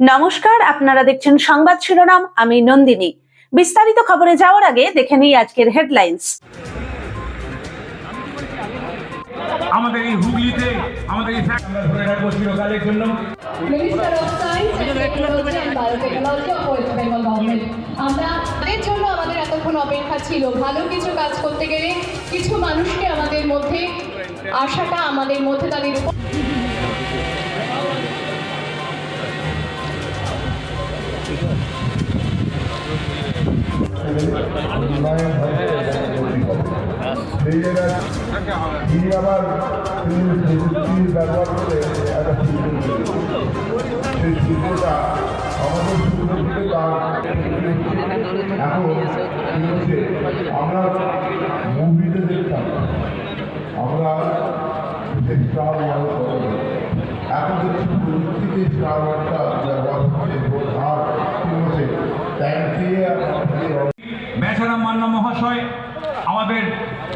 নমস্কার আপনারা দেখছেন সংবাদ শিরোনাম আমি নন্দিনী। বিস্তারিত খবরে যাওয়ার আগে দেখে নিই আজকের হেডলাইন্স। আমাদের এই হুগলিতে আমাদের এই জন্য আমাদের এতক্ষণ অপেক্ষা ছিল। ভালো কিছু কাজ করতে গেলে কিছু মানুষকে আমাদের মধ্যে, আশাটা আমাদের মধ্যে তাদের ব্যবহার করে একটা সেই আমরা মুভিতে দেখতাম আমরা স্টার আপনার মান্না মহাশয় আমাদের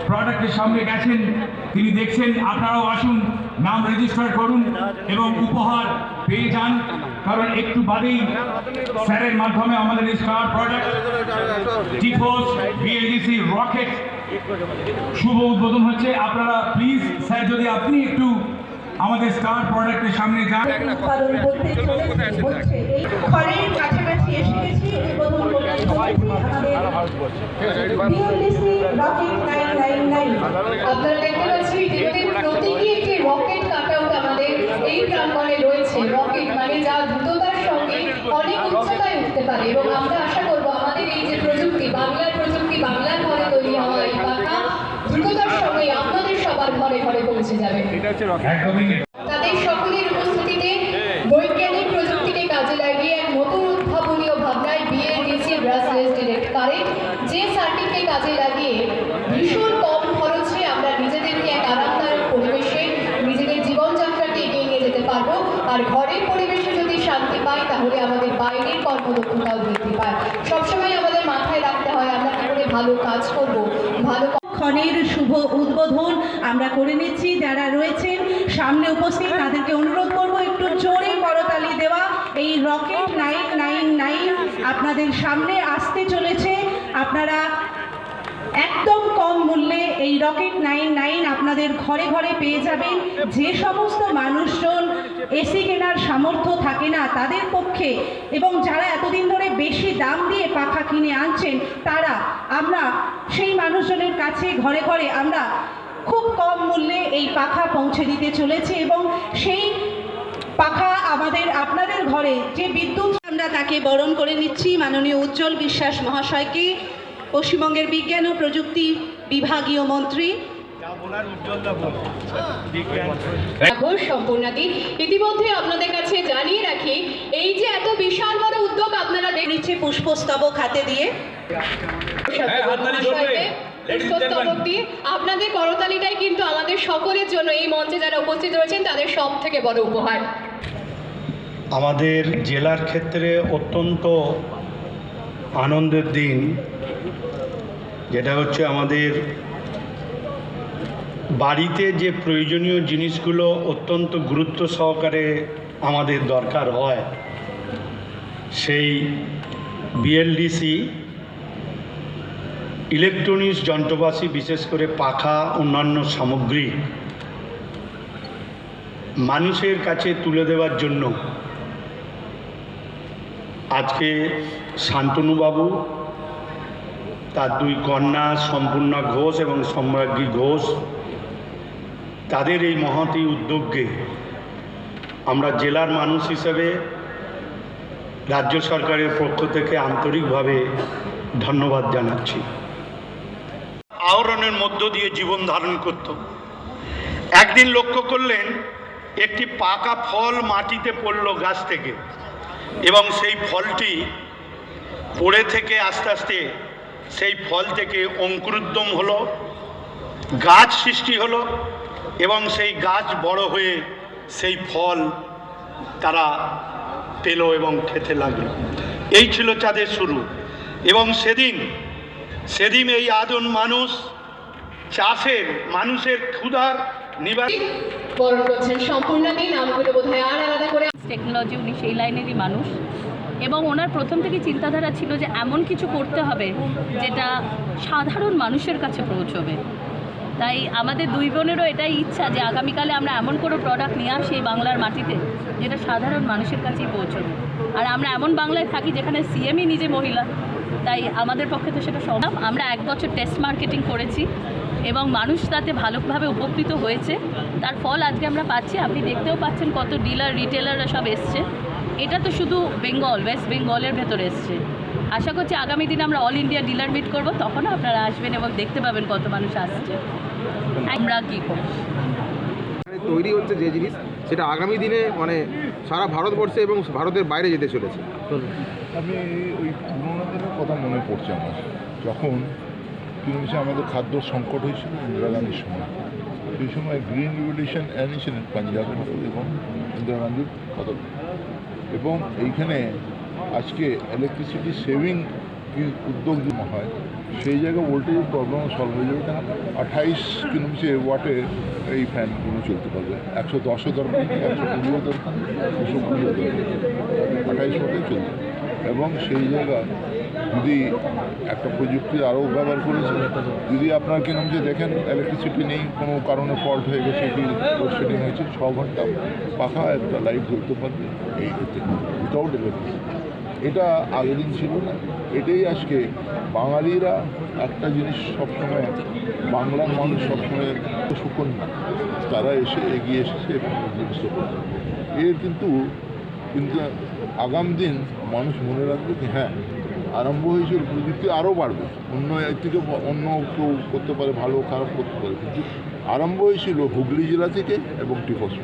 প্রোডাক্টের সামনে গেছেন। তিনি দেখছেন, আপনারাও আসুন, নাম রেজিস্টার করুন এবং উপহার পেয়ে যান। কারণ একটু বাদেই স্যারের মাধ্যমে আমাদের স্টার প্রোডাক্ট টিফোস বিএলডিসি রকেট শুভ উদ্বোধন হচ্ছে। আপনারা প্লিজ স্যার যদি আপনি একটু আমাদের স্টার প্রোডাক্টের সামনে যান। আপনারা দেখতে পাচ্ছেন ইতিমধ্যে একটি রকেট কাটাউট আমাদের এই প্রাঙ্গণে রয়েছে। রকেট মানে যা দ্রুততার সঙ্গে অনেক উচ্চতায় উঠতে পারে এবং আমরা আশা করব আমাদের এই যে প্রযুক্তি বাংলার প্রযুক্তি বাংলার ঘরে তৈরি হওয়া এই দ্রুততার সঙ্গে আপনাদের সবার ঘরে ঘরে পৌঁছে যাবে। তাদের সকলের উপস্থিতিতে বৈজ্ঞানিক প্রযুক্তিকে কাজে লাগিয়ে এক নতুন উদ্ভাবনীয় ভাবনায় বিএলডিসি ব্রাসলেস ডিরেক্ট কারেন্ট যে সার্কিটকে কাজে লাগিয়ে ভীষণ কম খরচে আমরা নিজেদেরকে এক আরামদায়ক পরিবেশে নিজেদের জীবনযাত্রাকে এগিয়ে নিয়ে যেতে পারব। আর ঘরের পরিবেশে যদি শান্তি পাই তাহলে আমাদের বাইরের কর্মদক্ষতাও বৃদ্ধি পায়। সবসময় আমাদের মাথায় রাখতে হয়, আমরা কি করে ভালো কাজ করব, ভালো ক্ষণের শুভ উদ্বোধন আমরা করে নিচ্ছি। যারা রয়েছেন, সামনে উপস্থিত, তাদেরকে অনুরোধ করব, একটু জোরে করতালি দেওয়া। এই রকেট নাইন নাইন নাইন আপনাদের সামনে আসতে একদম কম মূল্যে এই রকেট নাইন নাইন আপনাদের ঘরে ঘরে পেয়ে যাবেন। যে সমস্ত মানুষজন এসি কেনার সামর্থ্য থাকে না তাদের পক্ষে এবং যারা এতদিন ধরে বেশি দাম দিয়ে পাখা কিনে আনছেন, তারা আমরা সেই মানুষজনের কাছে ঘরে ঘরে আমরা খুব কম মূল্যে এই পাখা পৌঁছে দিতে চলেছি এবং সেই পাখা আমাদের আপনাদের ঘরে যে বিদ্যুৎ আমরা তাকে বরণ করে নিচ্ছি মাননীয় উজ্জ্বল বিশ্বাস মহাশয়কে। পশ্চিমবঙ্গের বিজ্ঞান ও প্রযুক্তি বিভাগীয় মন্ত্রী ঘোষ সম্পূর্ণাদি ইতিমধ্যে আপনাদের কাছে জানিয়ে রাখি এই যে এত বিশাল বড় উদ্যোগ আপনারা নিচ্ছে পুষ্পস্তবক হাতে দিয়ে। পুষ্পস্তবক দিয়ে আপনাদের করতালিটাই কিন্তু আমাদের সকলের জন্য এই মঞ্চে যারা উপস্থিত রয়েছেন তাদের সব থেকে বড় উপহার। আমাদের জেলার ক্ষেত্রে অত্যন্ত আনন্দের দিন, যেটা হচ্ছে আমাদের বাড়িতে যে প্রয়োজনীয় জিনিসগুলো অত্যন্ত গুরুত্ব সহকারে আমাদের দরকার হয়, সেই বিএলডিসি ইলেকট্রনিক্স যন্ত্রপাতি, বিশেষ করে পাখা, অন্যান্য সামগ্রী মানুষের কাছে তুলে দেওয়ার জন্য আজকে শান্তনুবাবু, তার দুই কন্যা সম্পূর্ণা ঘোষ এবং সম্রাজ্ঞী ঘোষ, তাদের এই মহতী উদ্যোগকে আমরা জেলার মানুষ হিসেবে রাজ্য সরকারের পক্ষ থেকে আন্তরিকভাবে ধন্যবাদ জানাচ্ছি। আহরণের মধ্য দিয়ে জীবন ধারণ করত। একদিন লক্ষ্য করলেন, একটি পাকা ফল মাটিতে পড়ল গাছ থেকে। এবং সেই ফলটি পড়ে থেকে আস্তে আস্তে সেই ফল থেকে অঙ্কুরোদ্যম হলো, গাছ সৃষ্টি হলো এবং সেই গাছ বড় হয়ে সেই ফল তারা পেল এবং খেতে লাগল। এই ছিল চাঁদের শুরু। এবং সেদিন সেদিন এই আদন মানুষ চাষের, মানুষের ক্ষুধার নিবারণ বরণ করছেন। আর আলাদা করে টেকনোলজি উনি সেই লাইনেরই মানুষ। এবং ওনার প্রথম থেকে চিন্তাধারা ছিল যে এমন কিছু করতে হবে যেটা সাধারণ মানুষের কাছে পৌঁছবে। তাই আমাদের দুই বোনেরও এটাই ইচ্ছা যে আগামীকালে আমরা এমন কোনো প্রোডাক্ট নিয়ে আসি এই বাংলার মাটিতে যেটা সাধারণ মানুষের কাছেই পৌঁছবে। আর আমরা এমন বাংলায় থাকি যেখানে সিএমই নিজে মহিলা। তাই আমাদের পক্ষে তো সেটা সম্ভব। আমরা এক বছর টেস্ট মার্কেটিং করেছি। এবং মানুষ তাতে ভালোভাবে উপকৃত হয়েছে। তার ফল আজকে আমরা পাচ্ছি। আপনি দেখতেও পাচ্ছেন কত ডিলার রিটেলাররা সব এসছে। এটা তো শুধু বেঙ্গল ওয়েস্ট বেঙ্গলের ভেতরে এসছে। আশা করছি আগামী দিনে আমরা অল ইন্ডিয়া ডিলার মিট করব। তখনও আপনারা আসবেন এবং দেখতে পাবেন কত মানুষ আসছে। আমরা কী করব? তৈরি হচ্ছে যে জিনিস সেটা আগামী দিনে মানে সারা ভারতবর্ষে এবং ভারতের বাইরে যেতে চলেছে। আমি ওই পুরোনো দিনের কথা মনে পড়ছে আমার। যখন কি হয়েছে আমাদের খাদ্য সংকট হয়েছিল, ইন্দিরা গান্ধীর সময়। সেই সময় গ্রিন রিভলিউশন এনেছিলেন পাঞ্জাবের এবং ইন্দিরা গান্ধীর পদক। এবং এইখানে আজকে ইলেকট্রিসিটি সেভিং উদ্যোগ যদি হয়, সেই জায়গায় ভোল্টেজের প্রবলেম সলভ হয়ে যাবে কেন আঠাইশ কিলোমিটার ওয়াটে এই ফ্যানগুলো চলতে পারবে। একশো দশও দরকার একশো কুড়িও দরকার দুশো কুড়িও দরকার আঠাইশ ওয়াটে চলবে। এবং সেই জায়গায় যদি একটা প্রযুক্তির আরও ব্যবহার করেছে, যদি আপনার কি নাম যে দেখেন ইলেকট্রিসিটি নেই, কোনো কারণে ফল্ট হয়ে গেছে, কি লোডশেডিং হয়েছে, ছ ঘণ্টা পাখা একটা লাইট ধরতে পারবে এই উইথাউট ইলেকট্রিসিটি এটা আগের দিন ছিল না। এটাই আজকে বাঙালিরা একটা জিনিস সবসময়, বাংলার মানুষ সবসময় সুকন্যা। তারা এসে এগিয়ে এসেছে এবং জিনিসটা করছে। এর কিন্তু কিন্তু আগাম দিন মানুষ মনে রাখবে যে হ্যাঁ আরম্ভ হয়েছিল প্রযুক্তি আরও বাড়বে। অন্য এর থেকে অন্য কেউ করতে পারে ভালো খারাপ করতে পারে। কিন্তু আরম্ভ হয়েছিল হুগলি জেলা থেকে এবং টিপস।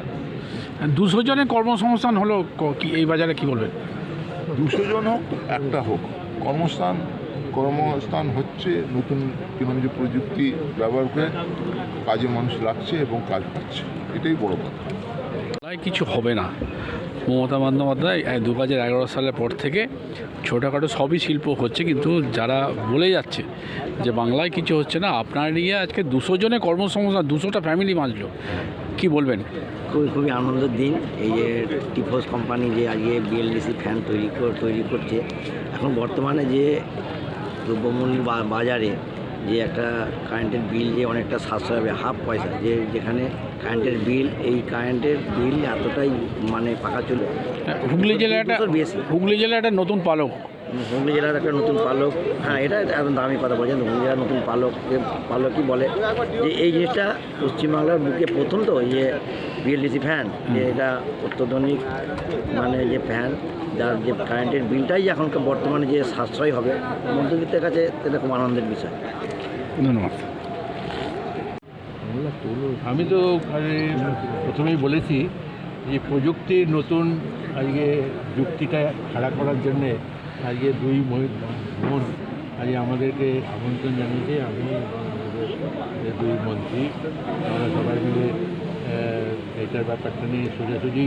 দুশো জনের কর্মসংস্থান হলো কি এই বাজারে কি বলবেন? দুশো জন হোক একটা হোক। কর্মস্থান কর্মস্থান হচ্ছে নতুন যে প্রযুক্তি ব্যবহার করে কাজে মানুষ লাগছে এবং কাজ পাচ্ছে। এটাই বড় কথা। কিছু হবে না। মমতা বন্দ্যোপাধ্যায় দু হাজার এগারো সালের পর থেকে ছোটোখাটো সবই শিল্প হচ্ছে, কিন্তু যারা বলে যাচ্ছে যে বাংলায় কিছু হচ্ছে না, আপনার নিয়ে আজকে দুশো জনে কর্মসংস্থান দুশোটা ফ্যামিলি বাঁচলো, কি বলবেন? খুবই খুবই আনন্দের দিন। এই যে টিফোস কোম্পানি যে আজকে বিএলডিসি ফ্যান তৈরি তৈরি করছে, এখন বর্তমানে যে দ্রব্যমূল্য বাজারে যে একটা কারেন্টের বিল যে অনেকটা সাশ্রয় হবে হাফ পয়সা যে যেখানে কারেন্টের বিল এই কারেন্টের বিল এতটাই মানে পাকা চলে হুগলি জেলা একটা বেশি। হুগলি জেলা একটা নতুন পালক। হুগলি জেলার একটা নতুন পালক। হ্যাঁ এটা একদম দামি কথা বলছেন হুগলি জেলার নতুন পালক পালকই বলে যে এই জিনিসটা পশ্চিমবাংলার বুকে প্রথম তো যে বিএলডিসি ফ্যান যে এটা অত্যাধুনিক মানে যে ফ্যান যার যে কারেন্টের বিলটাই এখনকার বর্তমানে যে সাশ্রয় হবে মধ্যবিত্তের কাছে এটা খুব আনন্দের বিষয়। ধন্যবাদ। আমি তো প্রথমেই বলেছি যে প্রযুক্তির নতুন আজকে যুক্তিটা খাড়া করার জন্যে আজকে দুই বোন আজকে আমাদেরকে আমন্ত্রণ জানিয়েছে। আমি দুই মন্ত্রী, আমরা সবাই মিলে এটার ব্যাপারটা নিয়ে সোজাসুজি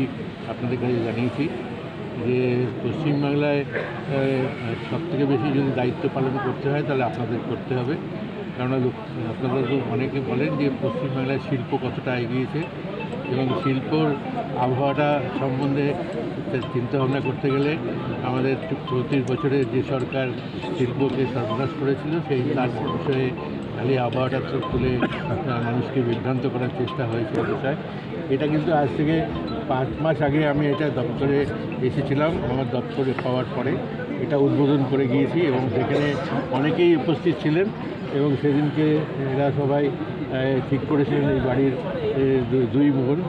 আপনাদের কাছে জানিয়েছি যে পশ্চিমবাংলায় সব থেকে বেশি যদি দায়িত্ব পালন করতে হয় তাহলে আপনাদের করতে হবে। কেননা আপনারা তো অনেকে বলেন যে পশ্চিমবাংলায় শিল্প কতটা এগিয়েছে এবং শিল্পর আবহাওয়াটা সম্বন্ধে চিন্তা ভাবনা করতে গেলে আমাদের চৌত্রিশ বছরে যে সরকার শিল্পকে সর্বনাশ করেছিল, সেই তার বিষয়ে খালি আবহাওয়াটা তুলে মানুষকে বিভ্রান্ত করার চেষ্টা হয়েছে বিষয়। এটা কিন্তু আজ থেকে পাঁচ মাস আগে আমি এটা দপ্তরে এসেছিলাম, আমার দপ্তরে পাওয়ার পরে। এটা উদ্বোধন করে গিয়েছি এবং সেখানে অনেকেই উপস্থিত ছিলেন। এবং সেদিনকে এরা সবাই ঠিক করেছিলেন এই বাড়ির দুই বোন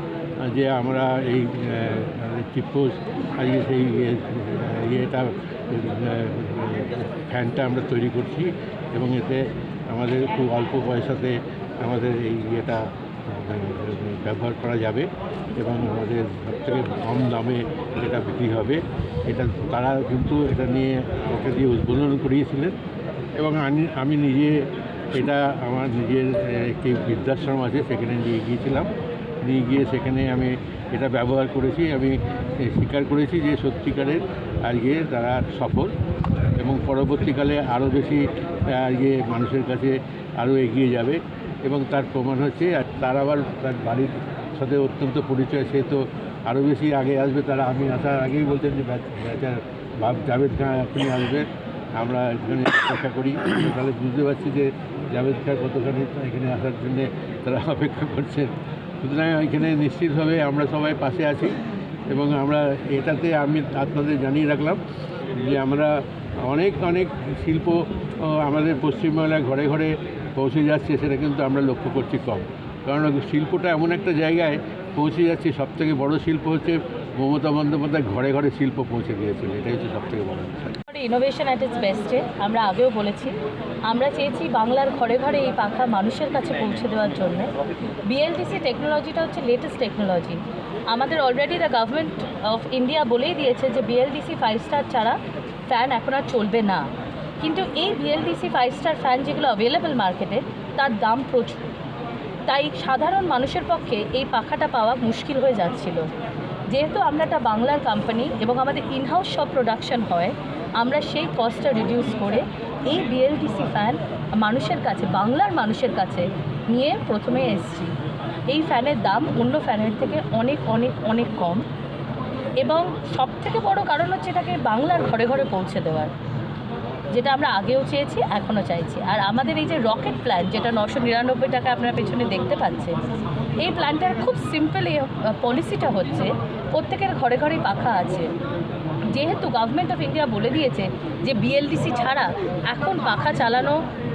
যে আমরা এই টিপোস, আজকে সেই ইয়ে- ইয়েটা ফ্যানটা আমরা তৈরি করছি এবং এতে আমাদের খুব অল্প পয়সাতে আমাদের এই ইয়েটা ব্যবহার করা যাবে এবং আমাদের সবথেকে কম দামে এটা বিক্রি হবে। এটা তারা কিন্তু এটা নিয়ে আমাকে দিয়ে উদ্বোধন করিয়েছিলেন। এবং আমি আমি নিজে এটা আমার নিজের একটি বৃদ্ধাশ্রম আছে, সেখানে নিয়ে গিয়েছিলাম। নিয়ে গিয়ে সেখানে আমি এটা ব্যবহার করেছি, আমি স্বীকার করেছি যে সত্যিকারের আজকে তারা সফল এবং পরবর্তীকালে আরও বেশি ইয়ে মানুষের কাছে আরও এগিয়ে যাবে এবং তার প্রমাণ হচ্ছে, আর তার আবার তার বাড়ির সাথে অত্যন্ত পরিচয়, সে তো আরও বেশি আগে আসবে, তারা আমি আসার আগেই বলতেন যে বাপ জাভেদ খান এখনই আসবে আমরা এখানে অপেক্ষা করি। তাহলে বুঝতে পারছি যে জাভেদ খান কতখানি এখানে আসার জন্যে তারা অপেক্ষা করছেন। সুতরাং এখানে নিশ্চিতভাবে আমরা সবাই পাশে আছি এবং আমরা এটাতে আমি আপনাদের জানিয়ে রাখলাম যে আমরা অনেক অনেক শিল্প আমাদের পশ্চিমবাংলায় ঘরে ঘরে পৌঁছে যাচ্ছে, সেটা কিন্তু আমরা লক্ষ্য করছি কম। কারণ শিল্পটা এমন একটা জায়গায় পৌঁছে যাচ্ছে, সবথেকে বড় শিল্প হচ্ছে মমতা বন্দ্যোপাধ্যায় ঘরে ঘরে শিল্প পৌঁছে দিয়েছিল এটাই হচ্ছে সবথেকে বড় ইনোভেশন অ্যাট ইটস বেস্টে আমরা আগেও বলেছি। আমরা চেয়েছি বাংলার ঘরে ঘরে এই পাখা মানুষের কাছে পৌঁছে দেওয়ার জন্য। বিএলডিসি টেকনোলজিটা হচ্ছে লেটেস্ট টেকনোলজি আমাদের already the government of India বলেই দিয়েছে যে বিএলডিসি ফাইভ স্টার ছাড়া ফ্যান এখন আর চলবে না। কিন্তু এই বিএলডিসি ফাইভ স্টার ফ্যান যেগুলো অ্যাভেলেবেল মার্কেটে তার দাম প্রচুর। তাই সাধারণ মানুষের পক্ষে এই পাখাটা পাওয়া মুশকিল হয়ে যাচ্ছিল। যেহেতু আমরা একটা বাংলার কোম্পানি এবং আমাদের ইনহাউস সব প্রোডাকশন হয়, আমরা সেই কস্টটা রিডিউস করে এই বিএলডিসি ফ্যান মানুষের কাছে, বাংলার মানুষের কাছে নিয়ে প্রথমে এসছি। এই ফ্যানের দাম অন্য ফ্যানের থেকে অনেক অনেক অনেক কম। এবং সব থেকে বড় কারণ হচ্ছে এটাকে বাংলার ঘরে ঘরে পৌঁছে দেওয়ার। যেটা আমরা আগেও চেয়েছি, এখনও চাইছি। আর আমাদের এই যে রকেট প্ল্যান যেটা নশো নিরানব্বই টাকা আপনারা পেছনে দেখতে পাচ্ছেন, এই প্ল্যানটার খুব সিম্পল এই পলিসিটা হচ্ছে, প্রত্যেকের ঘরে ঘরেই পাখা আছে। যেহেতু গভর্নমেন্ট অফ ইন্ডিয়া বলে দিয়েছে যে বিএলডিসি ছাড়া এখন পাখা চালানো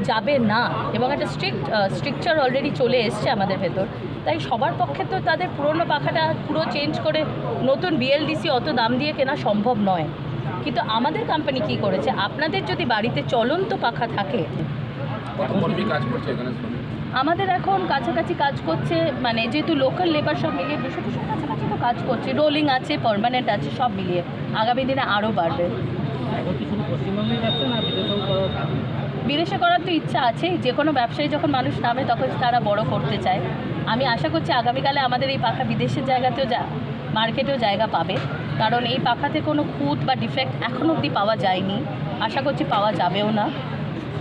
যাবে না, এবং একটা স্ট্রিক্ট স্ট্রিকচার অলরেডি চলে এসছে আমাদের ভেতর, তাই সবার পক্ষে তো তাদের পুরনো পাখাটা পুরো চেঞ্জ করে নতুন বিএলডিসি অত দাম দিয়ে কেনা সম্ভব নয়। কিন্তু আমাদের কোম্পানি কি করেছে? আপনাদের যদি বাড়িতে চলন্ত পাখা থাকে আমাদের এখন কাছাকাছি কাজ করছে মানে যেহেতু লোকাল লেবার সব মিলিয়ে দুশো দুশো কাছাকাছি তো কাজ করছে রোলিং আছে পারমানেন্ট আছে সব মিলিয়ে। আগামী দিনে আরও বাড়বে। বিদেশে করার তো ইচ্ছা আছে যে কোনো ব্যবসায়ী যখন মানুষ নামে তখন তারা বড় করতে চায়। আমি আশা করছি আগামীকালে আমাদের এই পাখা বিদেশের জায়গাতেও যা মার্কেটেও জায়গা পাবে। কারণ এই পাখাতে কোনো খুঁত বা ডিফেক্ট এখন অবধি পাওয়া যায়নি। আশা করছি পাওয়া যাবেও না।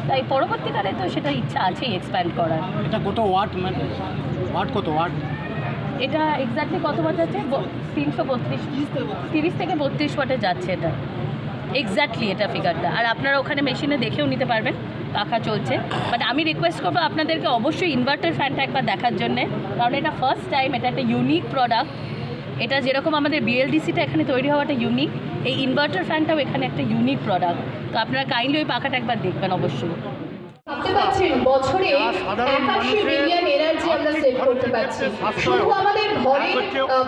তাই পরবর্তীকালে তো সেটা ইচ্ছা আছেই এক্সপ্যান্ড করার। এটা কত ওয়াট মানে? ওয়াট কত ওয়াট? এটা এক্স্যাক্টলি কত ওয়াট যাচ্ছে? তিনশো বত্রিশ তিরিশ থেকে বত্রিশ ওয়াটে যাচ্ছে এটা। এক্স্যাক্টলি এটা ফিগারটা আর আপনারা ওখানে মেশিনে দেখেও নিতে পারবেন পাখা চলছে। বাট আমি রিকোয়েস্ট করব আপনাদেরকে অবশ্যই ইনভার্টার ফ্যানটা একবার দেখার জন্যে। কারণ এটা ফার্স্ট টাইম এটা একটা ইউনিক প্রোডাক্ট এটা যেরকম আমাদের বিএলডিসিটা এখানে তৈরি হওয়াটা ইউনিক এই ইনভার্টার ফ্যানটাও এখানে একটা ইউনিক প্রোডাক্ট তো আপনারা কাইন্ডলি ওই পাখাটা একবার দেখবেন অবশ্যই। ভাবতে পারছেন? বছরে একাশি বিলিয়ন এনার্জি আমরা সেভ করতে পারছি। শুধু আমাদের ঘরে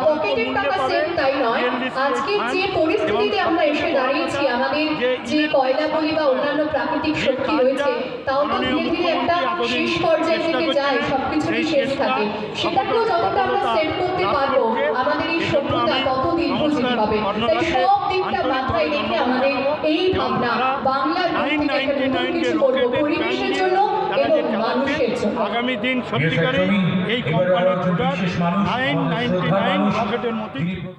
পকেটের টাকা সেভ তাই নয়। আজকে যে পরিস্থিতিতে আমরা এসে দাঁড়িয়েছি আমাদের যে কয়লা বলি বা অন্যান্য প্রাকৃতিক শক্তি রয়েছে তাও তো ধীরে ধীরে একটা শেষ পর্যায়ে থেকে যায় সবকিছুরই শেষ থাকে? সেটাকেও যতটা আমরা সেভ করতে পারব আমাদের এই সভ্যতা তত দীর্ঘজীবী হবে। তাই সব দিকটা মাথায় রেখে আমাদের এই ভাবনা বাংলার পরিবেশের জন্য আগামী দিন সত্যিকারে এই কোম্পানির নাইন নাইনটি নাইন পকেটের মতোই